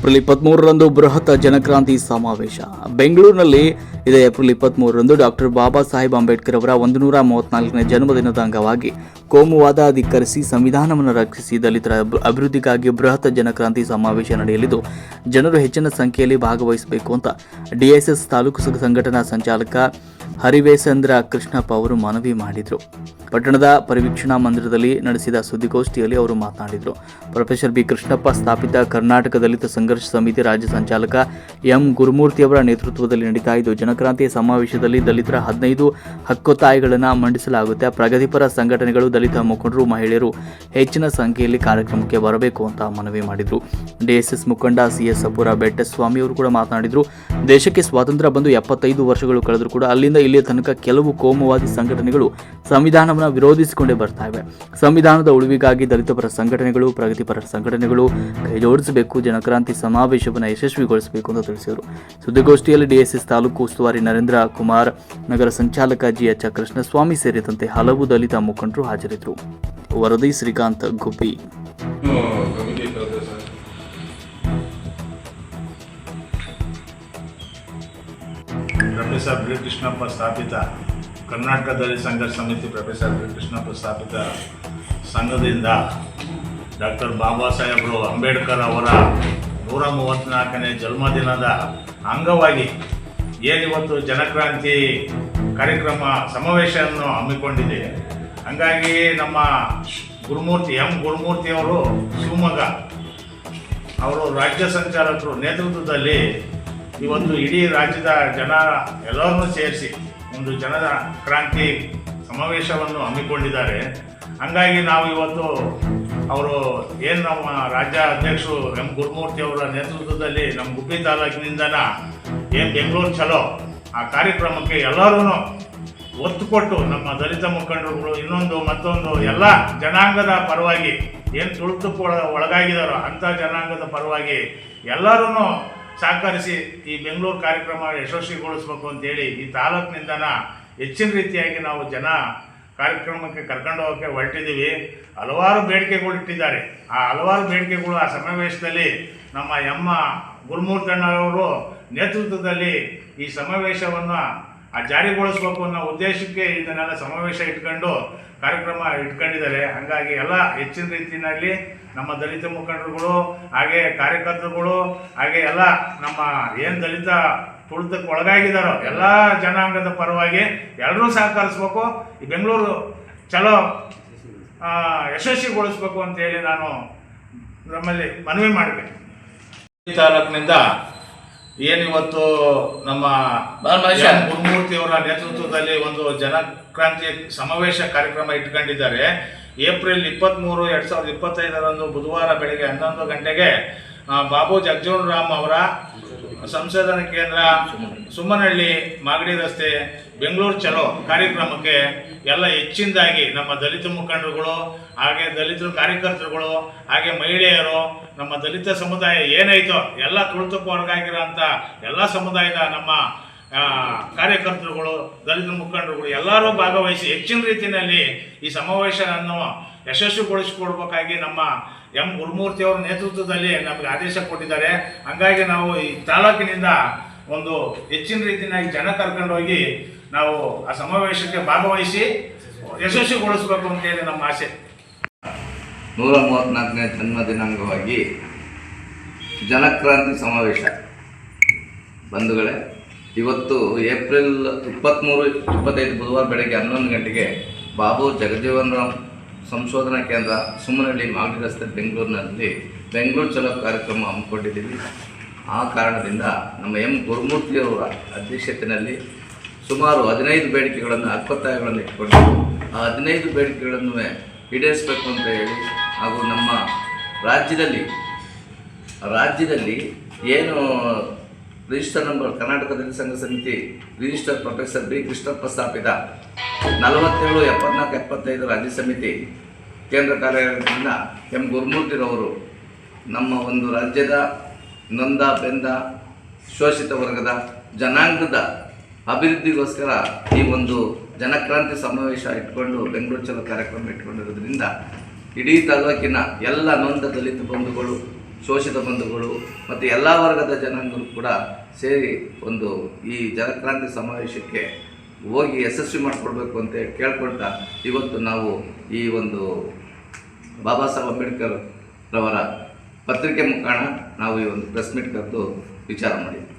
April ಇಪ್ಪತ್ಮೂರರಂದು ಬೃಹತ್ ಜನಕ್ರಾಂತಿ ಸಮಾವೇಶ. ಬೆಂಗಳೂರಿನಲ್ಲಿ ಇದೇ ಏಪ್ರಿಲ್ ಇಪ್ಪತ್ಮೂರರಂದು ಡಾಕ್ಟರ್ ಬಾಬಾ ಸಾಹೇಬ್ ಅಂಬೇಡ್ಕರ್ ಅವರ ಒಂದು ನೂರ ಮೂವತ್ನಾಲ್ಕನೇ ಜನ್ಮದಿನದ ಅಂಗವಾಗಿ ಕೋಮುವಾದ ಅಧಿಕರಿಸಿ ಸಂವಿಧಾನವನ್ನು ರಕ್ಷಿಸಿ ದಲಿತರ ಅಭಿ- ಅಭಿವೃದ್ಧಿಗಾಗಿ ಬೃಹತ್ ಜನಕ್ರಾಂತಿ ಸಮಾವೇಶ ನಡೆಯಲಿದ್ದು, ಜನರು ಹೆಚ್ಚಿನ ಸಂಖ್ಯೆಯಲ್ಲಿ ಭಾಗವಹಿಸಬೇಕು ಅಂತ ಡಿಎಸ್ಎಸ್ ತಾಲೂಕು ಸಂಘ- ಸಂಘಟನಾ ಸಂಚಾಲಕ ಹರಿವೇಸಂದ್ರ ಕೃಷ್ಣಪ್ಪ ಅವರು ಮನವಿ ಮಾಡಿದರು. ಪಟ್ಟಣದ ಪರಿವೀಕ್ಷಣಾ ಮಂದಿರದಲ್ಲಿ ನಡೆಸಿದ ಸುದ್ದಿಗೋಷ್ಠಿಯಲ್ಲಿ ಅವರು ಮಾತನಾಡಿದರು. Professor B. ಕೃಷ್ಣಪ್ಪ ಸ್ಥಾಪಿತ ಕರ್ನಾಟಕ ದಲಿತ ಸಂಘರ್ಷ ಸಮಿತಿ ರಾಜ್ಯ ಸಂಚಾಲಕ ಎಂ. ಗುರುಮೂರ್ತಿ ಅವರ ನೇತೃತ್ವದಲ್ಲಿ ನಡೀತಾ ಇದ್ದು ಜನಕ್ರಾಂತಿ ಸಮಾವೇಶದಲ್ಲಿ ದಲಿತರ ಹದಿನೈದು ಹಕ್ಕೊತ್ತಾಯಗಳನ್ನು ಮಂಡಿಸಲಾಗುತ್ತೆ. ಪ್ರಗತಿಪರ ಸಂಘಟನೆಗಳು ದಲಿತ ಮುಖಂಡರು, ಮಹಿಳೆಯರು ಹೆಚ್ಚಿನ ಸಂಖ್ಯೆಯಲ್ಲಿ ಕಾರ್ಯಕ್ರಮಕ್ಕೆ ಬರಬೇಕು ಅಂತ ಮನವಿ ಮಾಡಿದರು. ಡಿಎಸ್ಎಸ್ ಮುಖಂಡ ಸಿಎಸ್ ಅಪುರ ಬೆಟ್ಟಸ್ವಾಮಿ ಅವರು ಕೂಡ ಮಾತನಾಡಿದರು. ದೇಶಕ್ಕೆ ಸ್ವಾತಂತ್ರ್ಯ ಬಂದು ಎಪ್ಪತ್ತೈದು ವರ್ಷಗಳು ಕಳೆದರೂ ಕೂಡ ಅಲ್ಲಿಂದ ಇಲ್ಲಿಯ ತನಕ ಕೆಲವು ಕೋಮುವಾದಿ ಸಂಘಟನೆಗಳು ಸಂವಿಧಾನವನ್ನು ವಿರೋಧಿಸಿಕೊಂಡೇ ಬರ್ತಾ ಇವೆ. ಸಂವಿಧಾನದ ಉಳಿವಿಗಾಗಿ ದಲಿತಪರ ಸಂಘಟನೆಗಳು, ಪ್ರಗತಿಪರ ಸಂಘಟನೆಗಳು ಕೈಜೋಡಿಸಬೇಕು, ಜನಕ್ರಾಂತಿ ಸಮಾವೇಶವನ್ನು ಯಶಸ್ವಿಗೊಳಿಸಬೇಕು ಅಂತ ತಿಳಿಸಿದರು. ಸುದ್ದಿಗೋಷ್ಠಿಯಲ್ಲಿ ಡಿಎಸ್ಎಸ್ ತಾಲೂಕು ಉಸ್ತುವಾರಿ ನರೇಂದ್ರ ಕುಮಾರ್, ನಗರ ಸಂಚಾಲಕ ಜಿ ಎಚ್ ಕೃಷ್ಣಸ್ವಾಮಿ ಸೇರಿದಂತೆ ಹಲವು ದಲಿತ ಮುಖಂಡರು ಹಾಜರಿದ್ದರು. ವರದಿ ಶ್ರೀಕಾಂತ್ ಗುಬ್ಬಿ. ಕೃಷ್ಣಪ್ಪ ಸ್ಥಾಪಿತ ಕರ್ನಾಟಕ ದಲಿತ ಸಮಿತಿ ಪ್ರೊಫೆಸರ್ ಬಿ ಕೃಷ್ಣಪ್ಪ ಸ್ಥಾಪಿತ ಸಂಘದಿಂದ ಡಾಕ್ಟರ್ ಬಾಬಾ ಸಾಹೇಬರು ಅಂಬೇಡ್ಕರ್ ಅವರ ನೂರ ಮೂವತ್ತ್ನಾಲ್ಕನೇ ಜನ್ಮದಿನದ ಅಂಗವಾಗಿ ಏನಿವತ್ತು ಜನಕ್ರಾಂತಿ ಕಾರ್ಯಕ್ರಮ ಸಮಾವೇಶವನ್ನು ಹಮ್ಮಿಕೊಂಡಿದೆ. ಹಂಗಾಗಿ ನಮ್ಮ ಗುರುಮೂರ್ತಿ ಎಂ ಗುರುಮೂರ್ತಿ ಅವರು ಶಿವಮೊಗ್ಗ ಅವರು ರಾಜ್ಯ ಸಂಚಾಲಕರು ನೇತೃತ್ವದಲ್ಲಿ ಇವತ್ತು ಇಡೀ ರಾಜ್ಯದ ಜನ ಎಲ್ಲರನ್ನೂ ಸೇರಿಸಿ ಒಂದು ಜನದ ಕ್ರಾಂತಿ ಸಮಾವೇಶವನ್ನು ಹಮ್ಮಿಕೊಂಡಿದ್ದಾರೆ. ಹಂಗಾಗಿ ನಾವು ಇವತ್ತು ಅವರು ಏನು ನಮ್ಮ ರಾಜ್ಯ ಅಧ್ಯಕ್ಷರು ಎಂ ಗುರುಮೂರ್ತಿ ಅವರ ನೇತೃತ್ವದಲ್ಲಿ ನಮ್ಮ ಗುಬ್ಬಿ ತಾಲೂಕಿನಿಂದನ ಏನು ಬೆಂಗಳೂರು ಚಲೋ ಆ ಕಾರ್ಯಕ್ರಮಕ್ಕೆ ಎಲ್ಲರೂ ಒತ್ತು ಕೊಟ್ಟು ನಮ್ಮ ದಲಿತ ಮುಖಂಡರುಗಳು ಇನ್ನೊಂದು ಮತ್ತೊಂದು ಎಲ್ಲ ಜನಾಂಗದ ಪರವಾಗಿ ಏನು ತುಳಿತು ಒಳಗಾಗಿದಾರೋ ಅಂಥ ಜನಾಂಗದ ಪರವಾಗಿ ಎಲ್ಲರೂ ಸಹಕರಿಸಿ ಈ ಬೆಂಗಳೂರು ಕಾರ್ಯಕ್ರಮ ಯಶಸ್ವಿಗೊಳಿಸ್ಬೇಕು ಅಂತೇಳಿ ಈ ತಾಲೂಕಿನಿಂದನ ಹೆಚ್ಚಿನ ರೀತಿಯಾಗಿ ನಾವು ಜನ ಕಾರ್ಯಕ್ರಮಕ್ಕೆ ಕರ್ಕೊಂಡು ಹೋಗೋಕ್ಕೆ ಹೊರಟಿದ್ದೀವಿ. ಹಲವಾರು ಬೇಡಿಕೆಗಳು ಇಟ್ಟಿದ್ದಾರೆ. ಆ ಹಲವಾರು ಬೇಡಿಕೆಗಳು ಆ ಸಮಾವೇಶದಲ್ಲಿ ನಮ್ಮ ಎಮ್ಮ ಗುರುಮೂರ್ತಣ್ಣವರು ನೇತೃತ್ವದಲ್ಲಿ ಈ ಸಮಾವೇಶವನ್ನು ಆ ಜಾರಿಗೊಳಿಸ್ಬೇಕು ಅನ್ನೋ ಉದ್ದೇಶಕ್ಕೆ ಇದನ್ನೆಲ್ಲ ಸಮಾವೇಶ ಇಟ್ಕೊಂಡು ಕಾರ್ಯಕ್ರಮ ಇಟ್ಕೊಂಡಿದ್ದಾರೆ. ಹಂಗಾಗಿ ಎಲ್ಲ ಹೆಚ್ಚಿನ ರೀತಿಯಲ್ಲಿ ನಮ್ಮ ದಲಿತ ಮುಖಂಡರುಗಳು, ಹಾಗೆ ಕಾರ್ಯಕರ್ತರುಗಳು, ಹಾಗೆ ಎಲ್ಲ ನಮ್ಮ ಏನು ದಲಿತ ತುಳಿತಕ್ಕೆ ಒಳಗಾಗಿದ್ದಾರೋ ಎಲ್ಲ ಜನಾಂಗದ ಪರವಾಗಿ ಎಲ್ಲರೂ ಸಹಕರಿಸ್ಬೇಕು. ಈ ಬೆಂಗಳೂರು ಚಲೋ ಯಶಸ್ವಿಗೊಳಿಸ್ಬೇಕು ಅಂತೇಳಿ ನಾನು ನಮ್ಮಲ್ಲಿ ಮನವಿ ಮಾಡ್ತೀನಿ. ಈ ತಾಲೂಕಿನಿಂದ ಏನಿವತ್ತು ನಮ್ಮ ಎಂ ಗುರುಮೂರ್ತಿ ಅವರ ನೇತೃತ್ವದಲ್ಲಿ ಒಂದು ಜನಕ್ರಾಂತಿ ಸಮಾವೇಶ ಕಾರ್ಯಕ್ರಮ ಇಟ್ಕೊಂಡಿದ್ದಾರೆ. ಏಪ್ರಿಲ್ ಇಪ್ಪತ್ತ್ಮೂರು ಎರಡು ಸಾವಿರದ ಇಪ್ಪತ್ತೈದರಂದು ಬುಧವಾರ ಬೆಳಗ್ಗೆ ಹನ್ನೊಂದು ಗಂಟೆಗೆ ಬಾಬು ಜಗಜೀವನ್ ರಾಮ್ ಅವರ ಸಂಶೋಧನಾ ಕೇಂದ್ರ ಸುಮ್ಮನಹಳ್ಳಿ, ಮಾಗಡಿ ರಸ್ತೆ, ಬೆಂಗಳೂರು ಚಲೋ ಕಾರ್ಯಕ್ರಮಕ್ಕೆ ಎಲ್ಲ ಹೆಚ್ಚಿನದಾಗಿ ನಮ್ಮ ದಲಿತ ಮುಖಂಡರುಗಳು, ಹಾಗೆ ದಲಿತ ಕಾರ್ಯಕರ್ತರುಗಳು, ಹಾಗೆ ಮಹಿಳೆಯರು, ನಮ್ಮ ದಲಿತ ಸಮುದಾಯ ಏನೈತೋ ಎಲ್ಲ ತುಳಿತಕ್ಕೆ ಹೊರಗಾಗಿರೋಂಥ ಎಲ್ಲ ಸಮುದಾಯದ ನಮ್ಮ ಕಾರ್ಯಕರ್ತರುಗಳು, ದಲಿತ ಮುಖಂಡರುಗಳು ಎಲ್ಲರೂ ಭಾಗವಹಿಸಿ ಹೆಚ್ಚಿನ ರೀತಿಯಲ್ಲಿ ಈ ಸಮಾವೇಶವನ್ನು ಯಶಸ್ವಿಗೊಳಿಸಿಕೊಡ್ಬೇಕಾಗಿ ನಮ್ಮ ಎಂ ಗುರುಮೂರ್ತಿ ಅವರ ನೇತೃತ್ವದಲ್ಲಿ ನಮಗೆ ಆದೇಶ ಕೊಟ್ಟಿದ್ದಾರೆ. ಹಂಗಾಗಿ ನಾವು ಈ ತಾಲೂಕಿನಿಂದ ಒಂದು ಹೆಚ್ಚಿನ ರೀತಿಯಾಗಿ ಜನ ಕರ್ಕೊಂಡೋಗಿ ನಾವು ಆ ಸಮಾವೇಶಕ್ಕೆ ಭಾಗವಹಿಸಿ ಯಶಸ್ವಿಗೊಳಿಸಬೇಕು ಅಂತೇಳಿ ನಮ್ಮ ಆಸೆ. ನೂರ ಮೂವತ್ತ್ನಾಲ್ಕನೇ ಜನ್ಮದಿನಾಂಗವಾಗಿ ಜನಕ್ರಾಂತಿ ಸಮಾವೇಶ. ಬಂಧುಗಳೇ, ಇವತ್ತು ಏಪ್ರಿಲ್ ಇಪ್ಪತ್ತ್ಮೂರು ಇಪ್ಪತ್ತೈದು ಬುಧವಾರ ಬೆಳಗ್ಗೆ ಹನ್ನೊಂದು ಗಂಟೆಗೆ ಬಾಬು ಜಗಜೀವನ್ ರಾಮ್ ಸಂಶೋಧನಾ ಕೇಂದ್ರ ಸುಮ್ಮನಹಳ್ಳಿ ಮಾಗಡಿ ರಸ್ತೆ ಬೆಂಗಳೂರಿನಲ್ಲಿ ಬೆಂಗಳೂರು ಚಲೋ ಕಾರ್ಯಕ್ರಮ ಹಮ್ಮಿಕೊಂಡಿದ್ದೀವಿ. ಆ ಕಾರಣದಿಂದ ನಮ್ಮ ಎಂ ಗುರುಮೂರ್ತಿಯವರ ಅಧ್ಯಕ್ಷತೆಯಲ್ಲಿ ಸುಮಾರು ಹದಿನೈದು ಬೇಡಿಕೆಗಳನ್ನು ಹಕ್ಕೊತ್ತಾಯಗಳನ್ನು ಇಟ್ಕೊಂಡು ಆ ಹದಿನೈದು ಬೇಡಿಕೆಗಳನ್ನು ಈಡೇರಿಸಬೇಕು ಅಂತ ಹೇಳಿ ಹಾಗೂ ನಮ್ಮ ರಾಜ್ಯದಲ್ಲಿ ರಾಜ್ಯದಲ್ಲಿ ಏನು ರಿಜಿಸ್ಟರ್ ನಂಬರ್ ಕರ್ನಾಟಕ ದಲಿತ ಸಂಘ ಸಮಿತಿ ರಿಜಿಸ್ಟರ್ ಪ್ರೊಫೆಸರ್ ಬಿ ಕೃಷ್ಣಪ್ಪ ಸ್ಥಾಪಿತ ನಲವತ್ತೇಳು, ಎಪ್ಪತ್ನಾಲ್ಕು, ಎಪ್ಪತ್ತೈದು ರಾಜ್ಯ ಸಮಿತಿ ಕೇಂದ್ರ ಕಾರ್ಯಾಲಯದಿಂದ ಎಂ ಗುರುಮೂರ್ತಿರವರು ನಮ್ಮ ಒಂದು ರಾಜ್ಯದ ನೊಂದ, ಬೆಂದ, ಶೋಷಿತ ವರ್ಗದ ಜನಾಂಗದ ಅಭಿವೃದ್ಧಿಗೋಸ್ಕರ ಈ ಒಂದು ಜನಕ್ರಾಂತಿ ಸಮಾವೇಶ ಇಟ್ಕೊಂಡು ಬೆಂಗಳೂರು ಚಲೋ ಕಾರ್ಯಕ್ರಮ ಇಟ್ಕೊಂಡಿರೋದ್ರಿಂದ ಇಡೀ ತಾಲೂಕಿನ ಎಲ್ಲ ನೊಂದ ದಲಿತ ಬಂಧುಗಳು, ಶೋಷಿತ ಬಂಧುಗಳು ಮತ್ತು ಎಲ್ಲ ವರ್ಗದ ಜನಾಂಗರು ಕೂಡ ಸೇರಿ ಒಂದು ಈ ಜನಕ್ರಾಂತಿ ಸಮಾವೇಶಕ್ಕೆ ಹೋಗಿ ಯಶಸ್ವಿ ಮಾಡಿಕೊಡ್ಬೇಕು ಅಂತ ಕೇಳ್ಕೊಳ್ತಾ ಇವತ್ತು ನಾವು ಈ ಒಂದು ಬಾಬಾ ಸಾಹೇಬ್ ಅಂಬೇಡ್ಕರ್ ರವರ ಪತ್ರಿಕೆ ಮುಖಾಣ ನಾವು ಈ ಒಂದು ಪ್ರೆಸ್ ಮೀಟ್ ಕರೆದು ವಿಚಾರ ಮಾಡಿದ್ವಿ.